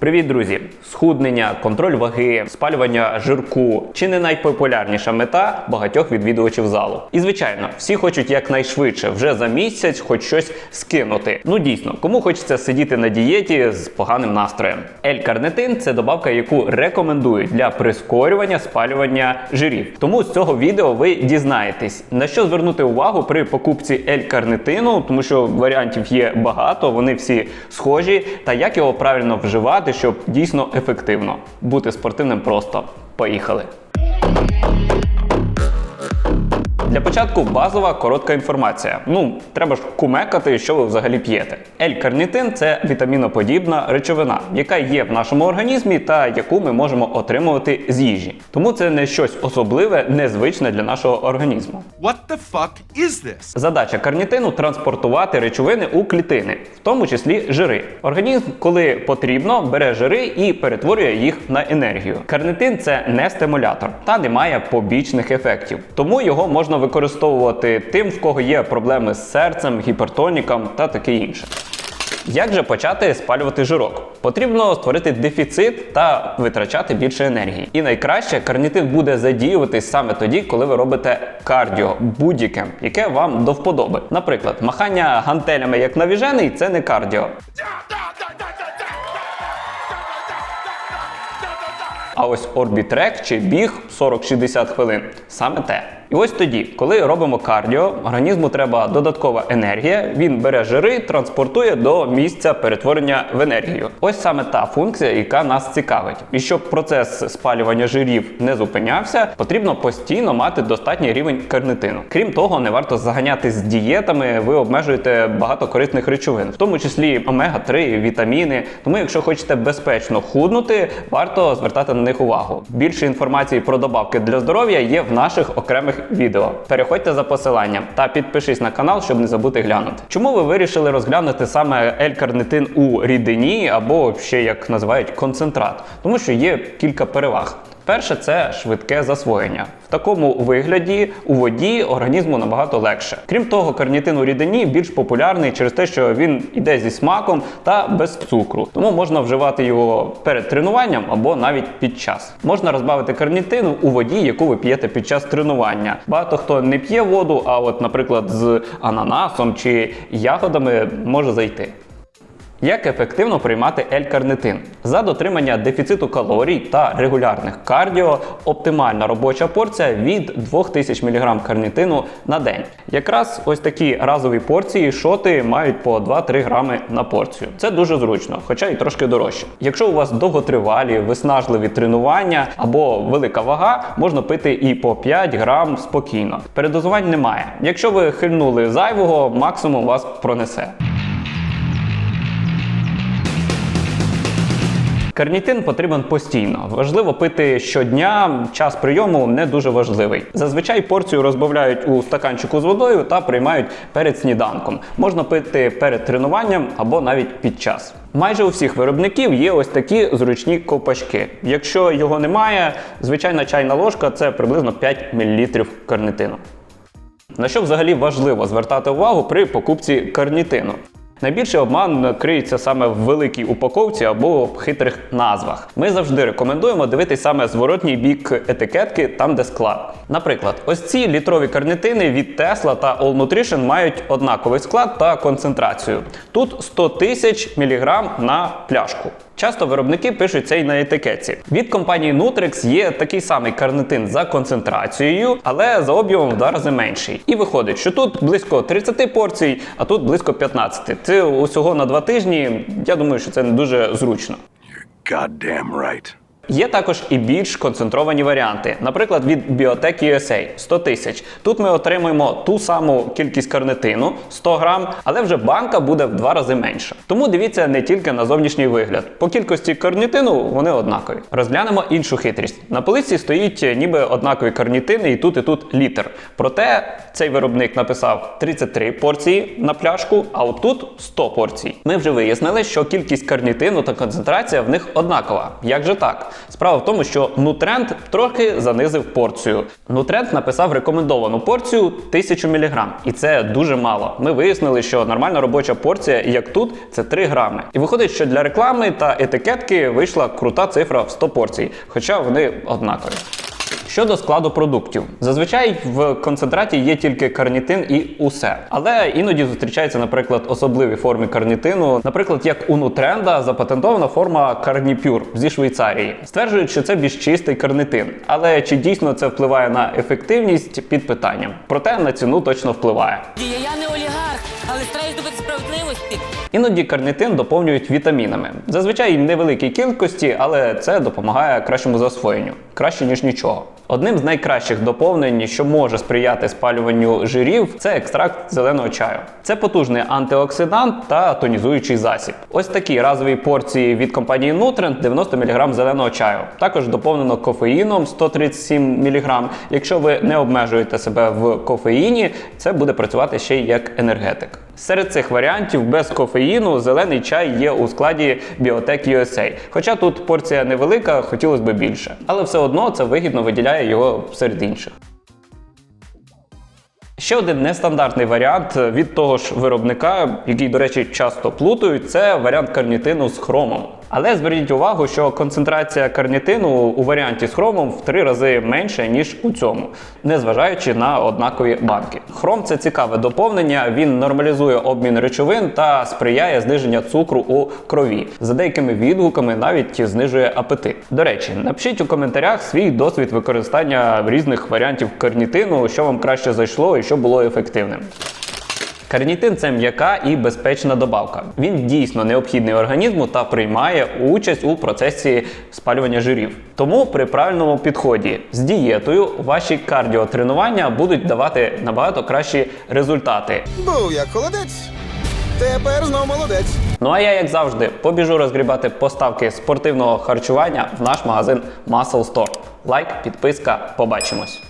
Привіт, друзі! Схуднення, контроль ваги, спалювання жирку чи не найпопулярніша мета багатьох відвідувачів залу. І звичайно, всі хочуть якнайшвидше, вже за місяць, хоч щось скинути. Ну дійсно, кому хочеться сидіти на дієті з поганим настроєм. L-карнитин – це добавка, яку рекомендують для прискорювання спалювання жирів. Тому з цього відео ви дізнаєтесь, на що звернути увагу при покупці L-карнитину, тому що варіантів є багато, вони всі схожі, та як його правильно вживати, щоб дійсно ефективно бути спортивним просто. Поїхали! Для початку базова коротка інформація. Ну, треба ж кумекати, що ви взагалі п'єте. L-карнітин це вітаміноподібна речовина, яка є в нашому організмі та яку ми можемо отримувати з їжі. Тому це не щось особливе, незвичне для нашого організму. What the fuck is this? Задача карнітину транспортувати речовини у клітини, в тому числі жири. Організм, коли потрібно, бере жири і перетворює їх на енергію. Карнітин це не стимулятор та не має побічних ефектів, тому його можна використовувати тим, в кого є проблеми з серцем, гіпертоніком та таке інше. Як же почати спалювати жирок? Потрібно створити дефіцит та витрачати більше енергії. І найкраще карнітин буде задіюватись саме тоді, коли ви робите кардіо будь-яке, яке вам до вподоби. Наприклад, махання гантелями як навіжений це не кардіо. А ось орбітрек чи біг 40-60 хвилин саме те. І ось тоді, коли робимо кардіо, організму треба додаткова енергія. Він бере жири, транспортує до місця перетворення в енергію. Ось саме та функція, яка нас цікавить. І щоб процес спалювання жирів не зупинявся, потрібно постійно мати достатній рівень карнитину. Крім того, не варто заганяти з дієтами, ви обмежуєте багато корисних речовин, в тому числі омега-3, вітаміни. Тому, якщо хочете безпечно худнути, варто звертати на них увагу. Більше інформації про добавки для здоров'я є в наших окремих відео. Переходьте за посиланням та підпишись на канал, щоб не забути глянути. Чому ви вирішили розглянути саме L-карнитин у рідині або ще як називають концентрат? Тому що є кілька переваг. Перше це швидке засвоєння. В такому вигляді у воді організму набагато легше. Крім того, карнітин у рідині більш популярний через те, що він іде зі смаком та без цукру. Тому можна вживати його перед тренуванням або навіть під час. Можна розбавити карнітин у воді, яку ви п'єте під час тренування. Багато хто не п'є воду, а от, наприклад, з ананасом чи ягодами може зайти. Як ефективно приймати L-карнитин? За дотримання дефіциту калорій та регулярних кардіо оптимальна робоча порція від 2000 мг карнітину на день. Якраз ось такі разові порції шоти мають по 2-3 грами на порцію. Це дуже зручно, хоча й трошки дорожче. Якщо у вас довготривалі, виснажливі тренування або велика вага, можна пити і по 5 грам спокійно. Передозувань немає. Якщо ви хильнули зайвого, максимум вас пронесе. Карнітин потрібен постійно. Важливо пити щодня. Час прийому не дуже важливий. Зазвичай порцію розбавляють у стаканчику з водою та приймають перед сніданком. Можна пити перед тренуванням або навіть під час. Майже у всіх виробників є ось такі зручні ковпачки. Якщо його немає, звичайна чайна ложка це приблизно 5 мл карнітину. На що взагалі важливо звертати увагу при покупці карнітину? Найбільший обман криється саме в великій упаковці або в хитрих назвах. Ми завжди рекомендуємо дивитись саме зворотній бік етикетки, там де склад. Наприклад, ось ці літрові карнітини від Tesla та All Nutrition мають однаковий склад та концентрацію. Тут 100 тисяч міліграм на пляшку. Часто виробники пишуть це й на етикетці. Від компанії Nutrix є такий самий карнитин за концентрацією, але за об'ємом в два рази менший. І виходить, що тут близько 30 порцій, а тут близько 15. Це усього на два тижні. Я думаю, що це не дуже зручно. Goddamn right. Є також і більш концентровані варіанти, наприклад, від Biotech USA 100 тисяч. Тут ми отримуємо ту саму кількість карнитину 100 грам, але вже банка буде в два рази менша. Тому дивіться не тільки на зовнішній вигляд. По кількості карнітину вони однакові. Розглянемо іншу хитрість. На полиці стоїть ніби однакові карнітини, і тут і тут літр. Проте цей виробник написав 33 порції на пляшку, а отут 100 порцій. Ми вже вияснили, що кількість карнітину та концентрація в них однакова. Як же так? Справа в тому, що Нутренд трохи занизив порцію. Нутренд написав рекомендовану порцію 1000 мг, і це дуже мало. Ми вияснили, що нормальна робоча порція, як тут, це 3 грами. І виходить, що для реклами та етикетки вийшла крута цифра в 100 порцій, хоча вони однакові. Щодо складу продуктів, зазвичай в концентраті є тільки карнітин і усе. Але іноді зустрічаються, наприклад, особливі форми карнітину, наприклад, як у Нутренда запатентована форма карніпюр зі Швейцарії. Стверджують, що це більш чистий карнітин. Але чи дійсно це впливає на ефективність під питанням? Проте на ціну точно впливає. Я не олігарх, але стараюсь добити справедливості. Іноді карнітин доповнюють вітамінами. Зазвичай невеликій кількості, але це допомагає кращому засвоєнню, краще ніж нічого. Одним з найкращих доповнень, що може сприяти спалюванню жирів, це екстракт зеленого чаю. Це потужний антиоксидант та тонізуючий засіб. Ось такі разові порції від компанії Nutrient 90 мг зеленого чаю. Також доповнено кофеїном 137 мг. Якщо ви не обмежуєте себе в кофеїні, це буде працювати ще й як енергетик. Серед цих варіантів без кофеїну зелений чай є у складі Biotech USA. Хоча тут порція невелика, хотілося б більше. Але все одно це вигідно виділяє його серед інших. Ще один нестандартний варіант від того ж виробника, який, до речі, часто плутають, це варіант карнітину з хромом. Але зверніть увагу, що концентрація карнітину у варіанті з хромом в три рази менша, ніж у цьому, незважаючи на однакові банки. Хром це цікаве доповнення, він нормалізує обмін речовин та сприяє зниженню цукру у крові. За деякими відгуками навіть знижує апетит. До речі, напишіть у коментарях свій досвід використання різних варіантів карнітину, що вам краще зайшло і що було ефективним. Карнітин це м'яка і безпечна добавка. Він дійсно необхідний організму та приймає участь у процесі спалювання жирів. Тому при правильному підході з дієтою ваші кардіотренування будуть давати набагато кращі результати. Був як холодець. Тепер знов молодець. Ну а я, як завжди, побіжу розгрібати поставки спортивного харчування в наш магазин Muscle Store. Лайк, підписка, побачимось.